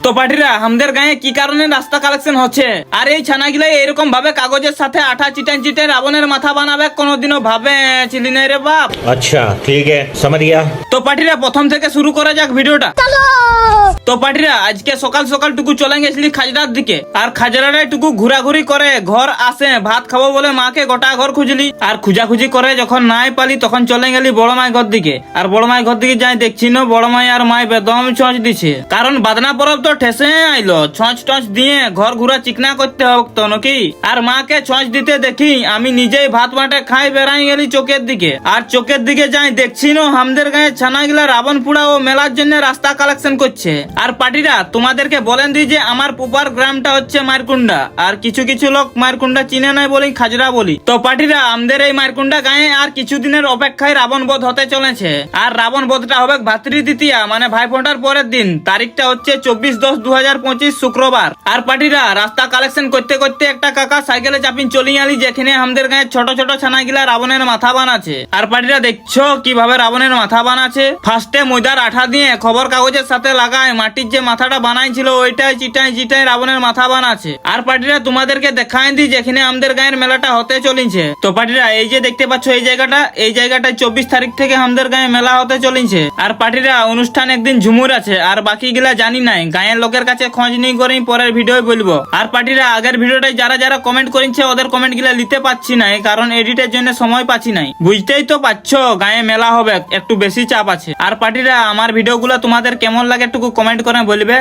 তো পাটিরা আমাদের গায়ে কি কারণে রাস্তা কালেকশন হচ্ছে আর এই ছানাগুলো এরকম ভাবে কাগজের সাথে আঠা চিটান চিটে রাবণের মাথা বানাবে কোনোদিনও ভাবে চিলি নাই রে বাপ अच्छा ठीक है समझ गया তো পাটিরা প্রথম থেকে শুরু করা যাক ভিডিওটা তো পাটিরা আজকে সকাল সকাল টুকু চলে গেছিলি খাজরার দিকে। আর খাজরাটাই টুকু ঘোরাঘুরি করে, ঘর আসে ভাত খাব বলে মাকে গোটা ঘর খুঁজলি। আর খুঁজাখুঁজি করে যখন নাই পালি, তখন চলে গেলি বড় মাই ঘর দিকে। আর বড় মাই ঘর দিকে যাই দেখছি না, বড় মাই আর মাই বেদম ছঁচ দিছে। কারণ বাদনা পরব তো ঠেসে আইলো, ছঁচ টঁচ দিয়ে ঘর ঘুরা চিকনা করতে হোক তো নাকি? আর মাকে ছঁচ দিতে দেখি, আমি নিজেই ভাত বাটে খাই বেড়াই গেলি চোখের দিকে। আর চোখের দিকে যাই দেখছি না আমাদের গায়ে ছানাগুলা রাবণ পুড়া ও মেলার জন্য রাস্তা কালেকশন করছে। আর পার্টিরা, তোমাদেরকে বলেন দি যে আমার পুপার গ্রামটা হচ্ছে মারকুন্ডা, আর কিছু কিছু লোক মারকুন্ডা চিনে নাই বলি খাজরা বলি। তো পার্টিরা, আমাদের এই মারকুন্ডা গায়ে আর কিছুদিনের অপেক্ষায় রাবণ বধ হতে চলেছে। আর রাবণ বধটা হবে ভাতৃ দ্বিতীয়া মানে ভাই ফোটার পরের দিন। তারিখটা হচ্ছে চব্বিশ দশ দু শুক্রবার। আর পার্টিরা, রাস্তা কালেকশন করতে করতে একটা কাকা সাইকেলে চাপিন চলি আলি, যেখানে আমাদের গায়ে ছোট ছোট ছানা ছানাগুলা রাবণের মাথা বানাচ্ছে। আর পার্টিরা, দেখছ কীভাবে রাবণের মাথা বানাচ্ছে? ফার্স্টে ময়দার আঠা দিয়ে খবর কাগজের সাথে লাগায় মাটির যে মাথাটা বানাইছিল ওইটাই চিটাই চিটাই রাবণের মাথা বানাচ্ছে। আর পার্টিরা তোমাদেরকে দেখায় দি যেখানে আমাদের গায়ের মেলাটা হতে চলেছে। তো পার্টিরা, এই যে দেখতে পাচ্ছ এই জায়গাটা, এই জায়গাটায় চব্বিশ তারিখ থেকে আমাদের গায়ে মেলা হতে চলেছে। আর পার্টিরা, অনুষ্ঠান একদিন ঝুমুর আছে, আর বাকি গুলা জানি নাই। গায়ের লোকের কাছে খোঁজ নিয়ে করেই পরের ভিডিও বলব। আর পার্টিরা, আগের ভিডিওটাই যারা যারা কমেন্ট করেছে, ওদের কমেন্টগুলা নিতে পাচ্ছি না কারণ এডিটের জন্য সময় পাচ্ছি নাই। বুঝতেই তো পাচ্ছো, গায়ে মেলা হবে, একটু বেশি চাপ আছে। আর পার্টিরা, আমার ভিডিও ভিডিওগুলো তোমাদের কেমন লাগে একটু কমেন্ট করে বলবে।